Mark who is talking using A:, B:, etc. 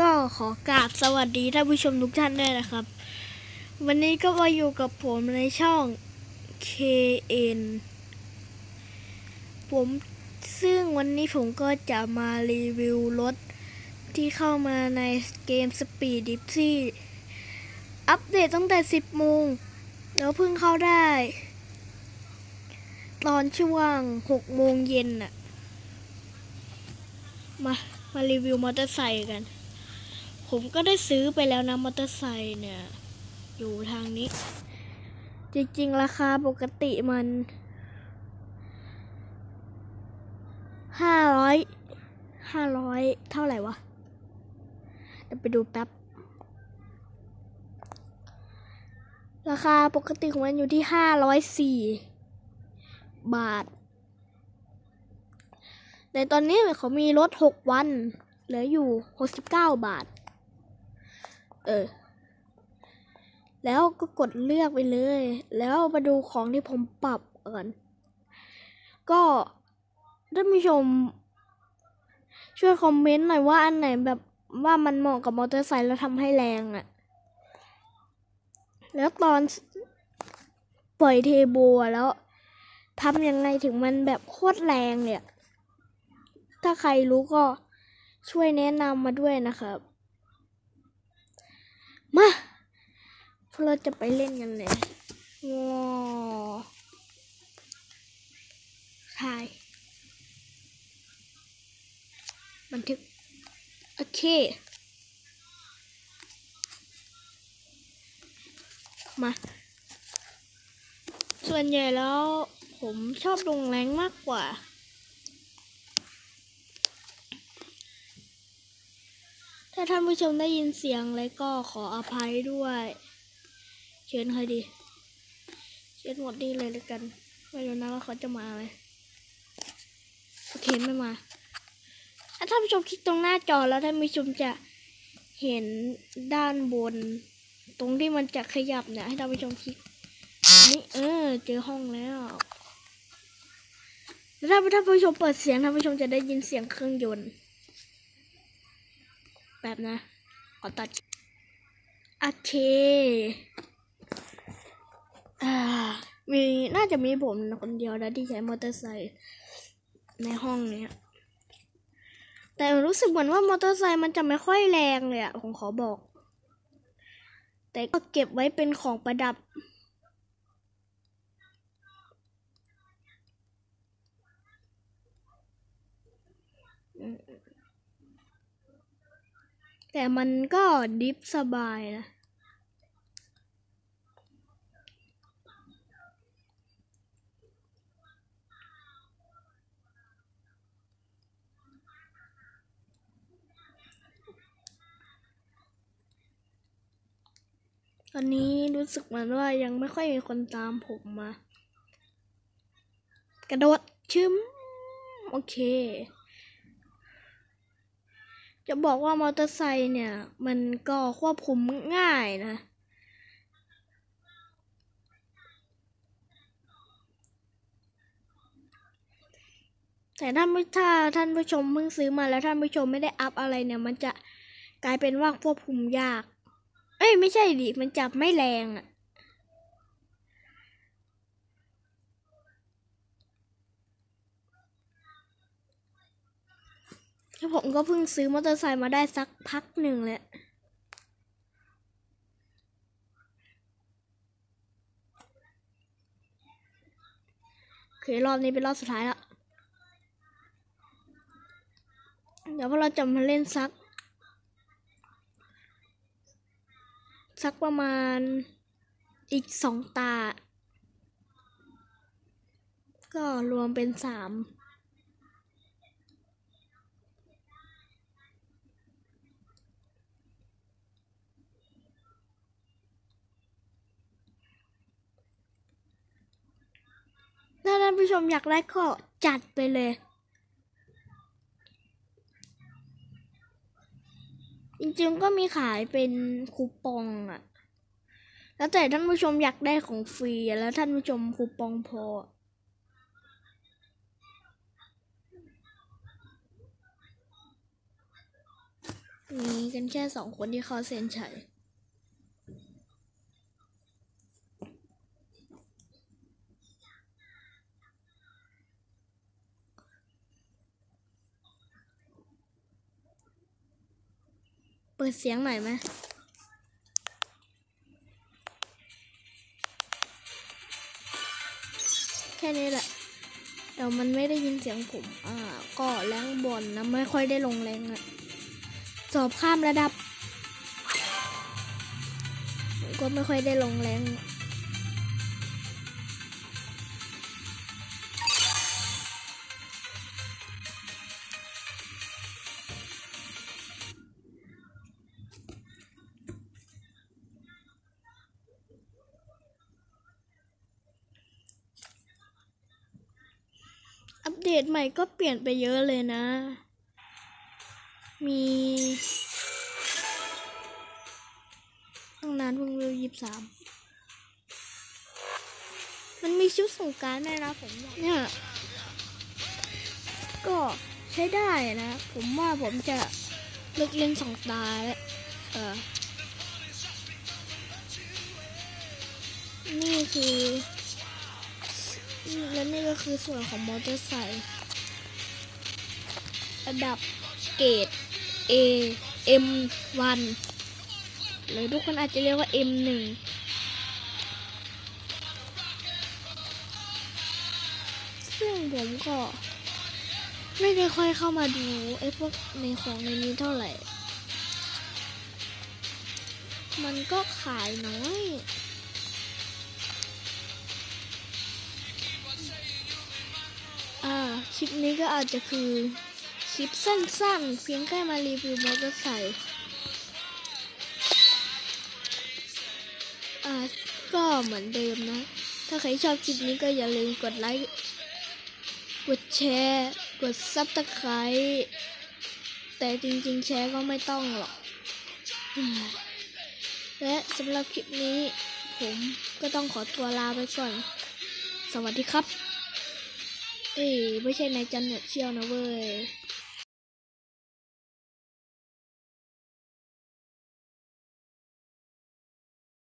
A: ก็ขอกราบสวัสดีท่านผู้ชมทุกท่านด้วยนะครับ วันนี้ก็มาอยู่กับผมในช่อง KN ผมซึ่งวันนี้ผมก็จะมารีวิวรถที่เข้ามาในเกม Speed d i p s y อัปเดตตั้งแต่ 10 โมง แล้วเพิ่งเข้าได้ ตอนช่วง 6 โมงเย็นน่ะ มา มารีวิวมอเตอร์ไซค์กัน ผมก็ได้ซื้อไปแล้วนะมอเตอร์ไซค์เนี่ย อยู่ทางนี้ จริงๆ ราคาปกติมันห้าร้อยห้าร้อยเท่าไหร่วะเดี๋ยวไปดูแป๊บ ราคาปกติของมันอยู่ที่ห้าร้อยสี่บาท แต่ตอนนี้เขามีลดหกวัน เหลืออยู่หกสิบเก้าบาท เออ แล้วก็กดเลือกไปเลย แล้วมาดูของที่ผมปรับก่อน ก็ท่านผู้ชม ช่วยคอมเมนต์หน่อยว่าอันไหนแบบว่ามันเหมาะกับมอเตอร์ไซค์แล้วทำให้แรงอะ่ะ แล้วตอนปล่อยเทโบแล้วทำยังไงถึงมันแบบโคตรแรงเนี่ย ถ้าใครรู้ก็ช่วยแนะนำมาด้วยนะครับ มาพวกเราจะไปเล่นกันเลยว้าวถ่าย บันทึก โอเค มา ส่วนใหญ่แล้วผมชอบลงแรงมากกว่าาท่านผู้ชมได้ยินเสียงอะไรก็ขออภัยด้วย เชิญใครดี เชิญหมดนี่เลยแล้วกัน ไม่รู้นะว่าเขาจะมาไหมโอเคไม่มา ถ้าท่านผู้ชมคลิกตรงหน้าจอแล้วท่านผู้ชมจะเห็นด้านบน ตรงที่มันจะขยับเนี่ยให้ท่านผู้ชมคลิกนี่เออ เจอห้องแล้วแล้วถ้าท่านผู้ชมเปิดเสียงท่านผู้ชมจะได้ยินเสียงเครื่องยนต์ แบบนะ ขอตัด โอเคอมีน่าจะมีผมคนเดียวนะที่ใช้มอเตอร์ไซค์ในห้องเนี้ย แต่รู้สึกเหมือนว่ามอเตอร์ไซค์มันจะไม่ค่อยแรงเลยอะผมขอบอก แต่ก็เก็บไว้เป็นของประดับ มันก็ดิฟสบายนะตอนนี้รู้สึกเหมือนว่ายังไม่ค่อยมีคนตามผมมา กระโดดชึมโอเค จะบอกว่ามอเตอร์ไซค์เนี่ย มันก็ควบคุมง่ายนะ แต่ถ้าไม่ถ้าท่านผู้ชมเพิ่งซื้อมาแล้วท่านผู้ชมไม่ได้อัพอะไรเนี่ย มันจะกลายเป็นว่าควบคุมยาก เอ้ยไม่ใช่ดิมันจับไม่แรงอะ แล้วผมก็เพิ่งซื้อมอเตอร์ไซค์มาได้สักพักหนึ่งแหละโอเครอบนี้เป็นรอบสุดท้ายแล้ว เดี๋ยวพวกเราจะมาเล่นสัก สักประมาณอีกสองตา ก็รวมเป็นสาม ท่านผู้ชมอยากได้ก็จัดไปเลย จริงๆก็มีขายเป็นคูปองอะแล้วแต่ท่านผู้ชมอยากได้ของฟรีแล้วท่านผู้ชมคูปองพอมีกันแค่สองคนที่เขาเซ็นชัย ปิดเสียงหน่อยไหมแค่นี้แหละเดี๋ยวมันไม่ได้ยินเสียงผม อ่า ก็แรงบอลนะ ไม่ค่อยได้ลงแรงอะสอบข้ามระดับ ก็ไม่ค่อยได้ลงแรง เดตใหม่ก็เปลี่ยนไปเยอะเลยนะ มีตั้งนานเพิ่งเวลยี่สามมันมีชุดสงกรารด้วยนะผมอยากเนี่ยก็ใช้ได้นะ ผมว่าผมจะเลิกเล่นสองตาแล้วเออนี่คือ และนี่ก็คือส่วนของมอเตอร์ไซค์ระดับเกรด A M1 หรือทุกคนอาจจะเรียกว่า M1 ซึ่งผมก็ไม่ได้ค่อยเข้ามาดูไอ้พวกในของในนี้เท่าไหร่ มันก็ขายน้อย ลิปนี้ก็อาจจะคือคลิปสั้นๆ เพียงแค่มารีวิวมอเตอร์ไซค์าก็เหมือนเดิมนะ ถ้าใครชอบคลิปนี้ก็อย่าลืมกดไลค์ กดแชร์ กดซับสไครต์แต่จริงๆแชร์ก็ไม่ต้องหรอก และสำหรับคลิปนี้ ผมก็ต้องขอตัวลาไปก่อน สวัสดีครับ เอ้ยไม่ใช่นายจันหนวดเชี่ยวนะเว้ย